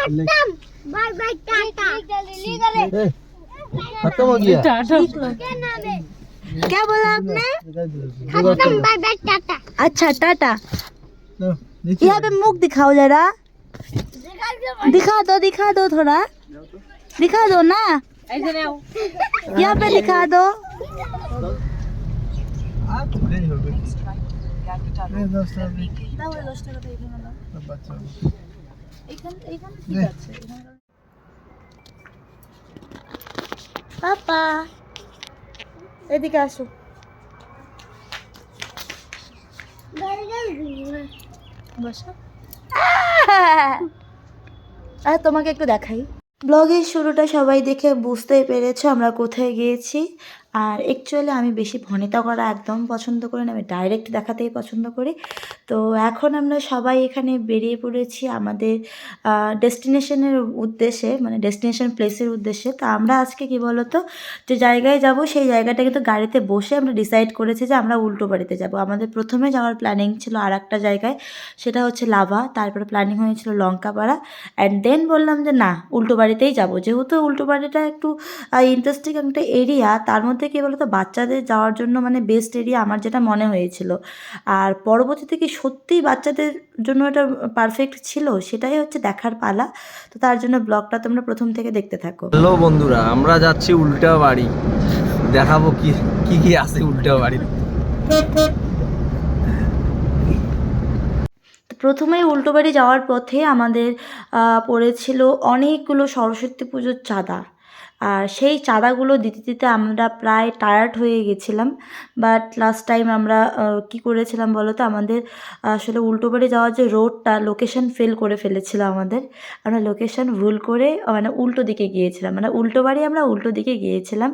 खत्म टाटा हो गया है क्या बोला आपने खत्म बाय बाय टाटा अच्छा टाटा यहाँ पे मुख दिखाओ जरा दिखा दो दिखा दो थोड़ा दिखा दो ना यहाँ पे दिखा दो আর পাপা এদিকে আসো। বসো। আর তোমাকে একটু দেখাই। ব্লগের শুরুটা সবাই দেখে বুঝতেই পেরেছ আমরা কোথায় গিয়েছি। আর অ্যাকচুয়ালি আমি বেশি ভনিতা করা একদম পছন্দ করি না, আমি ডাইরেক্ট দেখাতেই পছন্দ করি। তো এখন আমরা সবাই এখানে বেরিয়ে পড়েছি আমাদের ডেস্টিনেশনের উদ্দেশ্যে মানে ডেস্টিনেশন প্লেসের উদ্দেশ্যে। তো আমরা আজকে কি বলতো, যে জায়গায় যাব, সেই জায়গাটা কিন্তু গাড়িতে বসে আমরা ডিসাইড করেছি যে আমরা উল্টো বাড়িতে যাব। আমাদের প্রথমে যাওয়ার প্ল্যানিং ছিল আর একটা জায়গায়, সেটা হচ্ছে লাভা। তারপরে প্ল্যানিং হয়েছিল লঙ্কাপাড়া। অ্যান্ড দেন বললাম যে না, উল্টো বাড়িতেই যাব। যেহেতু উল্টো বাড়িটা একটু ইন্টারেস্টিং একটা এরিয়া তার মধ্যে কী বলতো বাচ্চাদের যাওয়ার জন্য মানে বেস্ট এরিয়া আমার যেটা মনে হয়েছিল। আর পরবর্তীতে কি সত্যিই বাচ্চাদের জন্য এটা পারফেক্ট ছিল সেটাই হচ্ছে দেখার পালা। তো তার জন্য ব্লগটা তোমরা প্রথম থেকে দেখতে থাকো। হ্যালো বন্ধুরা আমরা যাচ্ছি উল্টা বাড়ি। দেখাবো কি কি কি আছে উল্টা বাড়ি। তো প্রথমেই উল্টো বাড়ি যাওয়ার পথে আমাদের আহ, পড়েছিল অনেকগুলো সরস্বতী পুজোর চাঁদা। আর সেই চাঁদাগুলো দিতে দিতে আমরা প্রায় টায়ার্ড হয়ে গেছিলাম। বাট লাস্ট টাইম আমরা কি করেছিলাম বলো তো? আমাদের, আসলে উল্টো বাড়ি যাওয়ার যে রোডটা লোকেশন ফেল করে ফেলেছিল আমাদের। আমরা লোকেশন ভুল করে মানে উল্টো দিকে গিয়েছিলাম। মানে উল্টো বাড়ি আমরা উল্টো দিকে গিয়েছিলাম।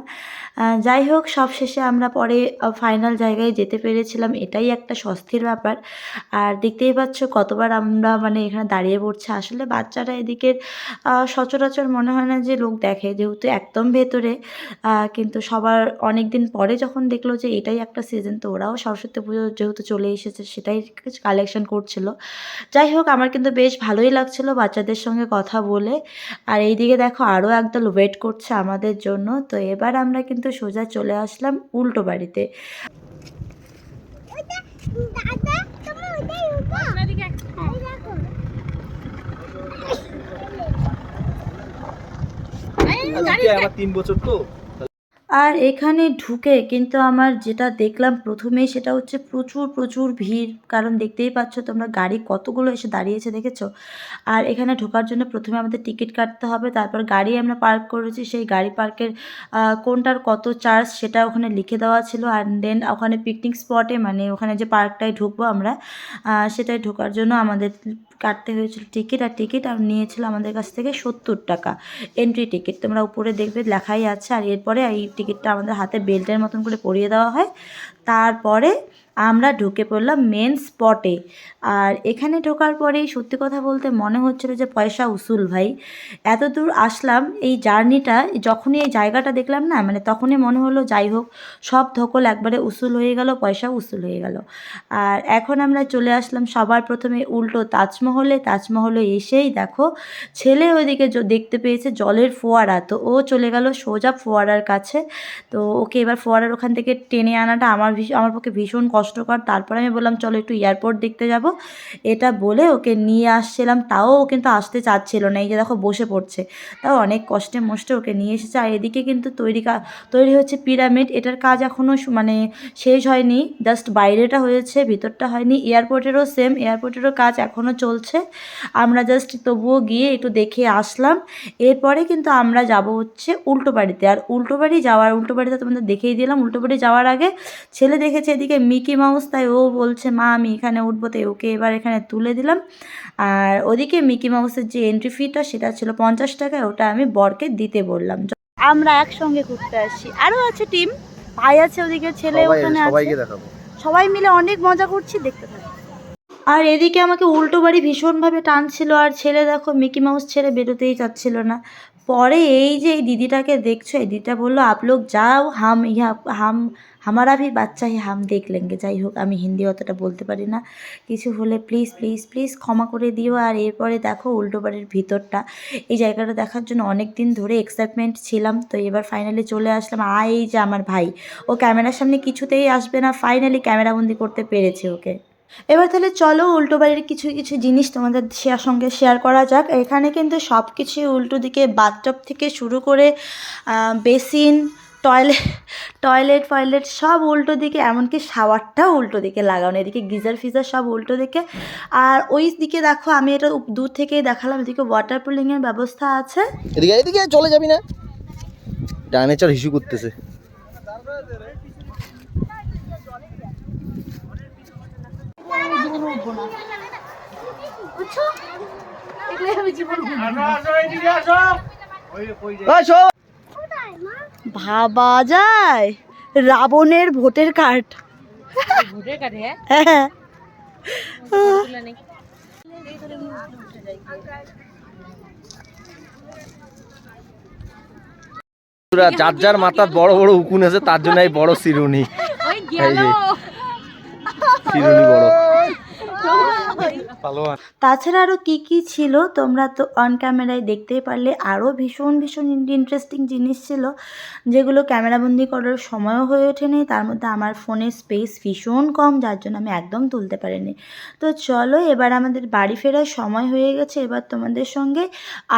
যাই হোক, সব শেষে আমরা পরে ফাইনাল জায়গায় যেতে পেরেছিলাম। এটাই একটা স্বস্তির ব্যাপার। আর দেখতেই পাচ্ছ কতবার আমরা মানে এখানে দাঁড়িয়ে পড়ছে। আসলে বাচ্চারা এদিকের সচরাচর মনে হয় না যে লোক দেখে। যেহেতু একদম ভেতরে। কিন্তু সবার অনেক দিন পরে যখন দেখল যে এটাই একটা সিজন তো ওরাও সরস্বতী পুজো যেহেতু চলে এসেছে সেটাই কালেকশন করছিল। যাই হোক আমার কিন্তু বেশ ভালোই লাগছিল বাচ্চাদের সঙ্গে কথা বলে। আর এইদিকে দেখো আরও একদল ওয়েট করছে আমাদের জন্য। তো এবার আমরা কিন্তু সোজা চলে আসলাম উল্টো বাড়িতে। দাদা তুমি আজকে আমার তিন বছর তো আর এখানে ঢুকে কিন্তু আমার যেটা দেখলাম প্রথমেই সেটা হচ্ছে প্রচুর প্রচুর ভিড়। কারণ দেখতেই পাচ্ছ তোমরা গাড়ি কতগুলো এসে দাঁড়িয়েছে, দেখেছ? আর এখানে ঢোকার জন্য প্রথমে আমাদের টিকিট কাটতে হবে, তারপর গাড়ি আমরা পার্ক করেছি। সেই গাড়ি পার্কের কোনটার কত চার্জ সেটা ওখানে লিখে দেওয়া ছিল। আর দেন ওখানে পিকনিক স্পটে মানে ওখানে যে পার্কটায় ঢুকবো আমরা সেটায় ঢোকার জন্য আমাদের কাটতে হয়েছিল টিকিট। আর টিকিট আর নিয়েছিল আমাদের কাছ থেকে সত্তর টাকা। এন্ট্রি টিকিট তোমরা উপরে দেখবে লেখাই আছে। আর এরপরে এই টিকিটটা আমাদের হাতে বেল্টের মতন করে পরিয়ে দেওয়া হয়। তারপরে আমরা ঢুকে পড়লাম মেন স্পটে আর এখানে ঢোকার পরেই সত্যি কথা বলতে মনে হচ্ছিল যে পয়সা উসুল ভাই। এত দূর আসলাম, এই জার্নিটা যখনই এই জায়গাটা দেখলাম না মানে তখনই মনে হলো যাই হোক, সব ধকল একবারে উসুল হয়ে গেল, পয়সা উসুল হয়ে গেল। আর এখন আমরা চলে আসলাম সবার প্রথমে উল্টো তাজমহলে তাজমহলে এসেই দেখো, ছেলে ওইদিকে দেখতে পেয়েছে জলের ফোয়ারা। তো ও চলে গেল সোজা ফোয়ারার কাছে। তো ওকে এবার ফোয়ারার ওখান থেকে টেনে আনাটা আমার ভীষণ আমার পক্ষে ভীষণ কষ্টকর তারপরে আমি বললাম, চলো একটু এয়ারপোর্ট দেখতে যাব। এটা বলে ওকে নিয়ে আসছিলাম। তাও ও কিন্তু আসতে চাচ্ছিল না। এই যে দেখো বসে পড়ছে। তাও অনেক কষ্টে মষ্টে ওকে নিয়ে এসেছে। আর এদিকে কিন্তু তৈরি তৈরি হচ্ছে পিরামিড। এটার কাজ এখনও মানে শেষ হয়নি। জাস্ট বাইরেটা হয়েছে, ভিতরটা হয়নি। এয়ারপোর্টেরও সেম এয়ারপোর্টেরও কাজ এখনও চলছে। আমরা জাস্ট তবুও গিয়ে একটু দেখে আসলাম। এরপরে কিন্তু আমরা যাব হচ্ছে উল্টো বাড়িতে। আর উল্টো বাড়ি যাওয়ার উল্টো বাড়িতে তোমাদের দেখেই দিলাম। উল্টো বাড়ি যাওয়ার আগে ছেলে দেখেছে এদিকে মিকি মাউস তাই ও বলছে মা আমি এখানে উঠবো। তাই ওকে এবার এখানে তুলে দিলাম। আর ওদিকে মিকি মাউসের যে এন্ট্রি ফিটা সেটা ছিল পঞ্চাশ টাকা ওটা আমি বরকে দিতে বললাম। আমরা একসঙ্গে ঘুরতে আসি। আরও আছে টিম ভাই আছে ওদিকে ছেলে ওখানে আছে। সবাইকে দেখাবো। সবাই মিলে অনেক মজা করছি দেখতে থাকো। আর এদিকে আমাকে উল্টো বাড়ি ভীষণভাবে টানছিল। আর ছেলে দেখো মিকি মাউস ছেড়ে বেরোতেই চাচ্ছিল না। পরে এই যে এই দিদিটাকে দেখছ এই দিদিটা বলল আপ লোক যাও হাম ইহা হাম হামারা ভি বাচ্চা হি হাম দেখ লেঙ্গে যাই হোক আমি হিন্দি অতটা বলতে পারি না কিছু হলে প্লিজ প্লিজ প্লিজ ক্ষমা করে দিও আর এরপরে দেখো উল্টো বাড়ির ভিতরটা এই জায়গাটা দেখার জন্য অনেক দিন ধরে এক্সাইটমেন্ট ছিলাম, তো এবার ফাইনালি চলে আসলাম। আর এই যে আমার ভাই, ও ক্যামেরার সামনে কিছুতেই আসবে না ফাইনালি ক্যামেরাবন্দি করতে পেরেছে ওকে। এবার তাহলে চলো উল্টো বাড়ির কিছু কিছু জিনিস তোমাদের শেয়ার সঙ্গে শেয়ার করা যাক। এখানে কিন্তু সব কিছুই উল্টো দিকে বাথটব থেকে শুরু করে বেসিন টয়লেট টয়লেট ফয়লেট সব উল্টো দিকে এমনকি শাওয়ারটাও উল্টো দিকে লাগানো। এদিকে গিজার ফিজার সব উল্টো দিকে। আর ওই দিকে দেখো আমি এটা দূর থেকেই দেখালাম এদিকে ওয়াটার পুলিংয়ের ব্যবস্থা আছে। এদিকে এদিকে চলে যাবি না? ডানে চল হিসু করতেছে। মা ভাবা যায়? রাবণের ভোটের কার্ড ভোটের কার্ড হ্যাঁ। যার যার মাথার বড় বড় উকুন আছে তার জন্য এই বড় যে চিরুনি বড়। তাছাড়া আরও কী কী ছিল? তোমরা তো অন ক্যামেরায় দেখতেই পারলে। আরও ভীষণ ভীষণ ইন্টারেস্টিং জিনিস ছিল যেগুলো ক্যামেরাবন্দি করার সময়ও হয়ে ওঠেনি। তার মধ্যে আমার ফোনের স্পেস ভীষণ কম যার জন্য আমি একদম তুলতে পারিনি। তো চলো এবার আমাদের বাড়ি ফেরার সময় হয়ে গেছে। এবার তোমাদের সঙ্গে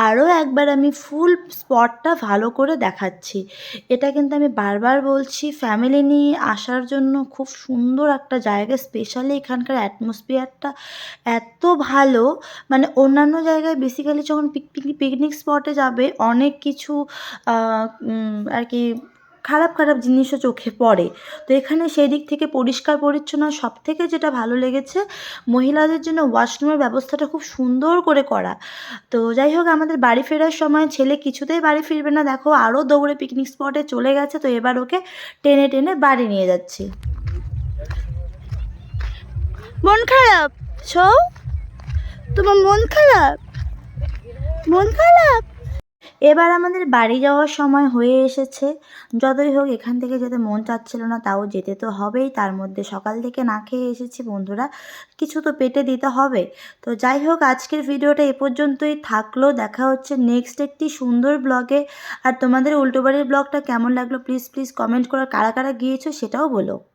আরও একবার আমি ফুল স্পটটা ভালো করে দেখাচ্ছি। এটা কিন্তু আমি বারবার বলছি ফ্যামিলি নিয়ে আসার জন্য খুব সুন্দর একটা জায়গা স্পেশালি এখানকার অ্যাটমসফিয়ারটা এত ভালো। মানে অন্যান্য জায়গায় বেসিক্যালি যখন পিকনিক পিকনিক স্পটে যাবে, অনেক কিছু আর কি খারাপ খারাপ জিনিসও চোখে পড়ে। তো এখানে সেই দিক থেকে পরিষ্কার, পরিচ্ছন্ন সব থেকে যেটা ভালো লেগেছে, মহিলাদের জন্য ওয়াশরুমের ব্যবস্থাটা খুব সুন্দর করে করা। তো যাই হোক, আমাদের বাড়ি ফেরার সময় ছেলে কিছুতেই বাড়ি ফিরবে না। দেখো আরও দৌড়ে পিকনিক স্পটে চলে গেছে, তো এবার ওকে টেনে টেনে বাড়ি নিয়ে যাচ্ছি। মন খারাপ? ছৌ তোমার মন খারাপ? মন খারাপ? এবার আমাদের বাড়ি যাওয়ার সময় হয়ে এসেছে। যতই হোক, এখান থেকে যেতে মন চাচ্ছিল না, তাও যেতে তো হবেই। তার মধ্যে সকাল থেকে না খেয়ে এসেছি বন্ধুরা, কিছু তো পেটে দিতে হবে। তো যাই হোক, আজকের ভিডিওটা এ পর্যন্তই থাকল। দেখা হচ্ছে নেক্সট একটি সুন্দর ব্লগে আর তোমাদের উল্টোবাড়ির ব্লগটা কেমন লাগল প্লিজ প্লিজ কমেন্ট করে কারা কারা গিয়েছো সেটাও বলো।